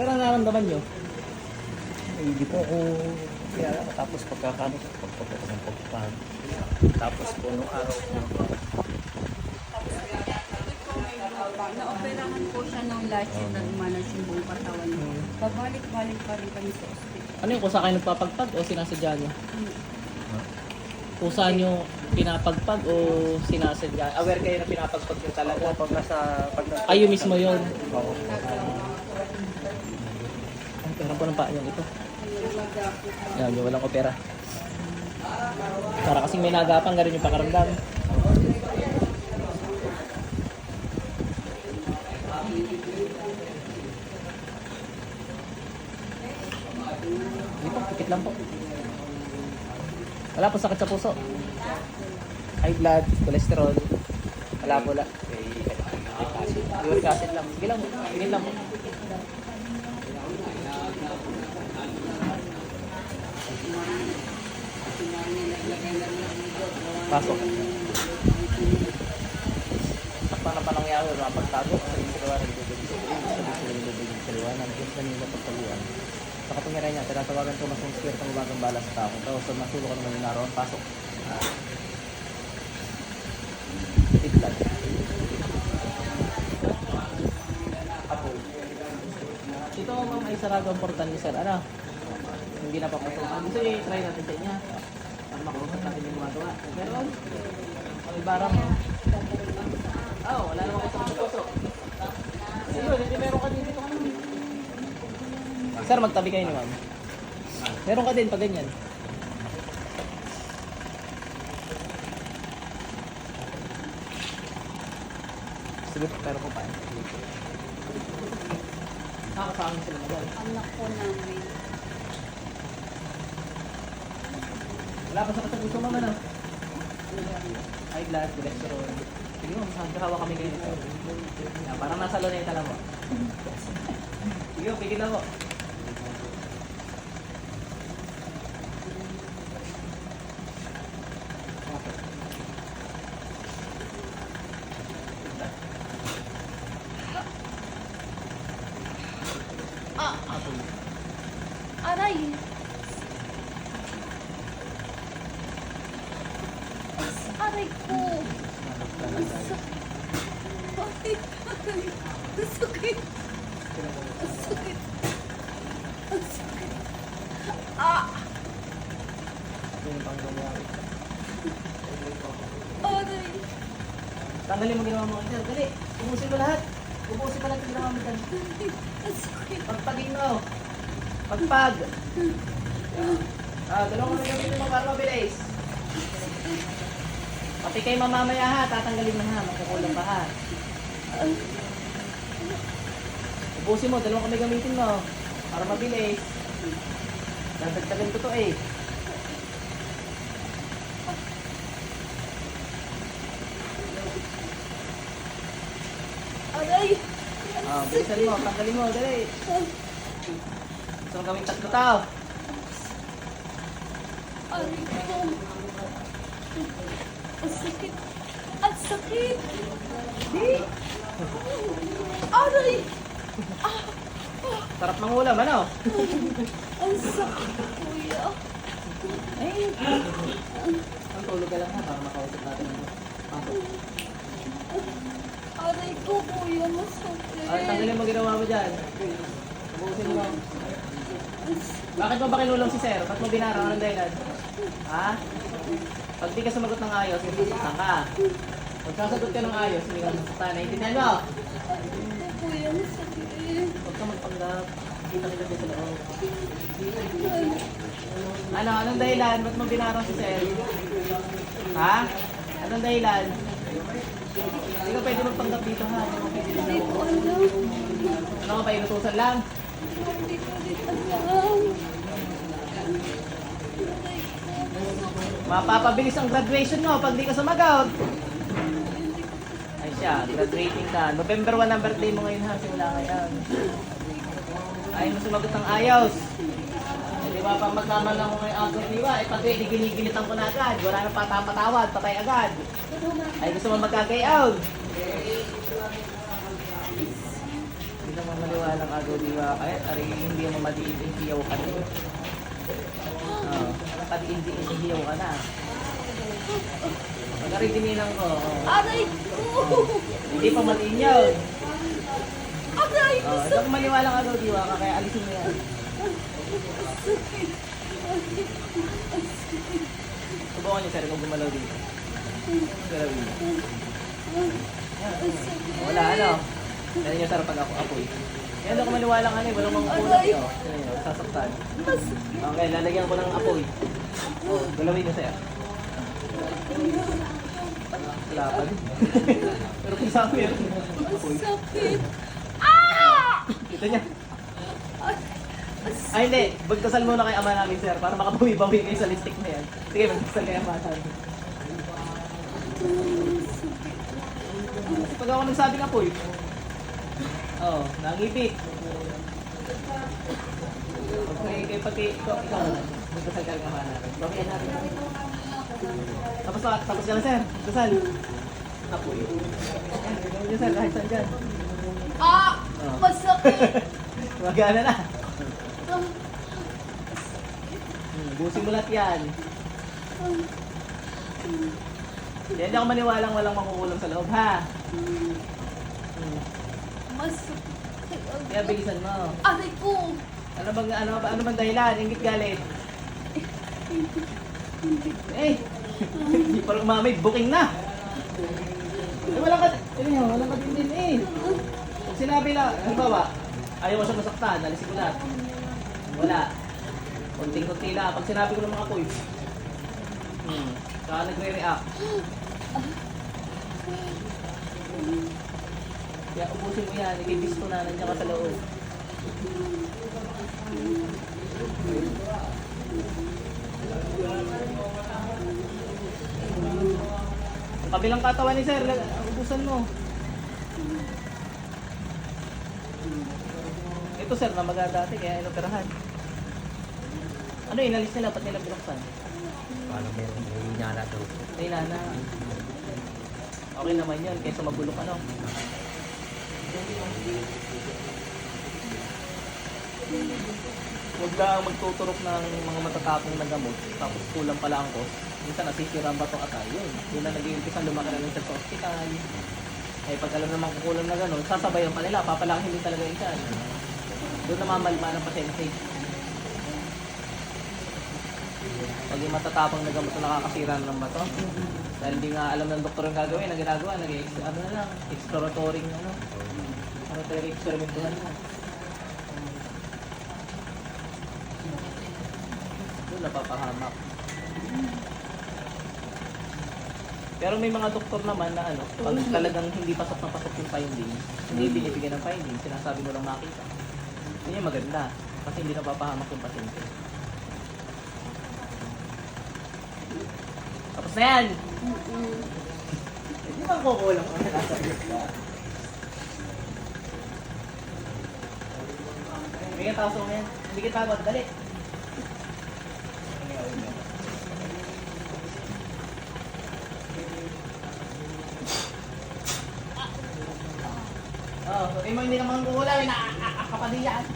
Pero ang nararamdaman nyo? Hindi po ako kaya tapos pagkakano pagpapag ng pagpapag. Tapos po nung araw po Na-operahan po siya nung last year na umanas yung buong katawan niya. Hmm. Pabalik-balik pa rin kami sa ospital. Ano yung kung saan kayo nagpapagpag o sinasadya nyo? Kung saan nyo pinapagpag o sinasadya? Aware kayo na pinapagpag nyo talaga? pag nasa pag nasa Kayo mismo yun. Oo. Pera po ng paa nyo ito. Yan, yung walang opera. Para kasing may nagapang, ganun yung pakaramdam. Hindi po, pikit lang po. Wala po sakit sa puso. High blood, cholesterol. Wala po wala. Uric acid lang. Sige lang, tingin lang po. Pasok. Takpan na pa nangyari, mga pagtago, sa siliwan, nagbibigay sa sila nagbibigay sa ang Diyos na nila pagtaluan. Sa kapangyarihan niya, tinatawagan ko mas ng spirit ng umagang bala sa tao. Tapos sa masulo ko naman yung naroon, pasok. Tiglan. Apoy. Ito ma'am ay sarado ang portal ni sir. Ano? Hindi na papasok. Ah, Gusto niyo i-try natin sa inyo. Para makausap natin yung gumagawa. Meron? May barang. Oo, oh, wala namang kasama sa puso. Sige, hindi meron ka din dito. Ano? Sir, magtabi kayo ni ma'am. Meron ka din pag ganyan. Sige, pero ko pa. Nakakasama sila na dyan. Anak po namin. Wala pa sa kasagusto mama na. High blood, cholesterol. Sige mo, magkakawa kami nito. Yan, parang nasa luneta lang mo. Sige mo, pigil lang mo. Aray ko! Ang sakit! Ang sakit! Ang sakit! Ang sakit! Ah! Pangyayari. Aray! Tanggalin mo ginawa mo kanina. Dali, ubusin mo lahat. Ubusin mo lahat yung ginawa mo dyan. Ang sakit! Pagpagin mo. Pagpag. Ah, dalawang mo gamitin mo para mabilis. Pati kay mamamaya ha, tatanggalin mo ha, magkukulang pa ha. Ubusin mo, dalawang kami gamitin mo. Para mabilis. Dadagdagan ko to eh. Aray! Ah, bilisan mo, tanggalin mo, dali. So, gawin tatlo tao. Aray ko! Ang sakit! Ang sakit! Di! Aray! Sarap mangulam, ano? Ang sakit, kuya! Eh, ang tulog ka lang ha, para makausap natin. Pasok. Aray ko, kuya! Masakit! Ay, tanggalin mo ginawa mo dyan. Ubusin mo. Bakit mo ba kinulong si Sir? Ba't mo binarang? Anong dahilan? Ha? Pag di ka sumagot ng ayos, masasaktan ka. Pag sasagot ka ng ayos, hindi ka masasaktan. Naintindihan mo? Aray ko, kuya! Masakit! Huwag ka magpanggap. Kita nila sa loob. Ano? Anong dahilan? Ba't mo binarang si Sir? Ha? Anong dahilan? Hindi ka pwede magpanggap dito ha. Hindi Hindi ko alam. Ano ka ba? Inutusan lang? Hindi ko alam. Mapapabilis ang graduation mo pag di ka sumagot. Ay siya, graduating ka. November 1 ang birthday mo ngayon ha, simula ngayon. Ay mo sumagot ng ayos. Eh, di ba pag magkama lang ko ngayon agad niwa, eh pag di ginigilitan ko na agad. Wala nang patapatawad, patay agad. Ay gusto mo magkagayaw. Hindi naman maliwalang agaw diwa kaya ari hindi mo madiin hiyaw ka na. Oo. Pati hindi hiyaw ka na. Pag ari dinilang ko. Aray ko! hindi pa maliin yun. Aray ko! Oo, ito maliwalang agaw diwa ka kaya alisin mo yan. Subukan niyo sir kung gumalaw dito. Galawin niyo. Wala ano. Yan niyo sir pag ako apoy. Yan ako maliwalang ano eh, walang mga yun, sasaktan. Okay, lalagyan ko ng apoy. Oh, galawin niyo sir. Wala pa rin. Pero kung sa akin. Sakit! Ah! Ito niya. Ay hindi, magdasal muna kay ama namin sir para makabawi-bawi kayo sa listik na yan. Sige, magdasal kay ama namin. Pag ako nagsabi ng apoy, oh, nangipit. Okay, kayo pati, ikaw, ikaw, magdasal ka namin. Bawian natin. Tapos, tapos ka na sir, magdasal. Apoy. Yan, gawin niyo sir, kahit saan dyan. Ah! Oh. Masakit! Magana na. Hmm, busin mo lahat yan. Kaya hindi ako maniwalang walang makukulam sa loob, ha? Hmm. Masakit! Kaya bilisan mo. Aray ko! Ano bang, ano, ano bang dahilan? Ingit galit. Eh, hindi pa rin umamay, booking na. Eh, walang ka, ano yun, walang ka din din eh. Pag sinabi na, halimbawa, ayaw ko siya masaktan, alisin ko lahat. Wala. Kunting-kunti lang. Pag sinabi ko ng mga kuy, hmm, saka nagre-react. Kaya ubusin mo yan, ikibisto na, nandiyan ka sa loob. Kabilang katawan ni sir, ubusan mo. Ito sir, namaga dati, kaya inoperahan. Ano, inalis nila, ba't nila binuksan? Parang meron may hinala daw. Ay, nana. Okay naman yun, kaysa mabulok ano. Huwag lang magtuturok ng mga matatapong na gamot, tapos kulang pala ang cost. Minsan nasisira ang bato atay, yun. Yun na nag-iimpisa lumaki na siya sa ospital. Eh, pag alam naman kukulang na gano'n, sasabayan pa nila, papalakin din talaga yung tiyan. Doon namamalma ng pasyente. Pag yung matatapang na gamot na nakakasira ng bato, dahil hindi nga alam ng doktor yung gagawin, ang ginagawa, nag ano na lang, exploratory ano, ano talaga experimentuhan na. Doon napapahamak. Pero may mga doktor naman na ano, pag talagang hindi pasok na pasok yung finding, hindi binibigyan ng finding, sinasabi mo lang makita. Yun yung maganda, kasi hindi napapahamak yung pasyente. Tapos na yan! Hindi ba kukulang kung nasa ka? Hindi ka taso ngayon. Hindi ka tawag. Dali. Oh, sabi mo hindi naman kukulang. Nakakapadiyan.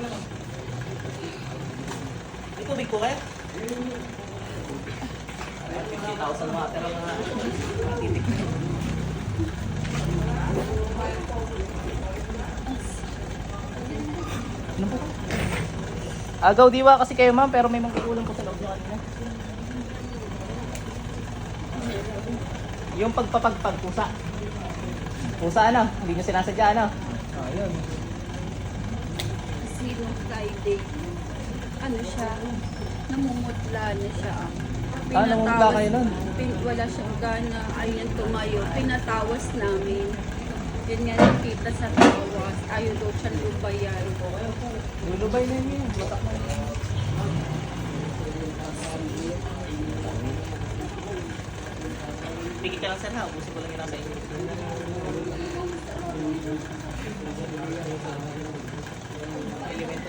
Naman. May tubig po kayo? 50,000 water ang mga titik. Ano po? Agaw diwa kasi kayo ma'am pero may mangkukulang po sa loob kanina. Yung pagpapagpag pusa. Pusa ano? Hindi nyo sinasadya ano? Oh, yun. Nung Friday, ano siya, namumutla na siya. Ah, namumutla kayo nun? Pin, wala siyang gana, ayun tumayo. Pinatawas namin. Yun nga nakita sa tawas. Ayaw daw siya lubayan. Lulubay na yun. Batak na yun. Pigit ka lang sir ha, ubusin ko lang yung nasa inyo. Elemento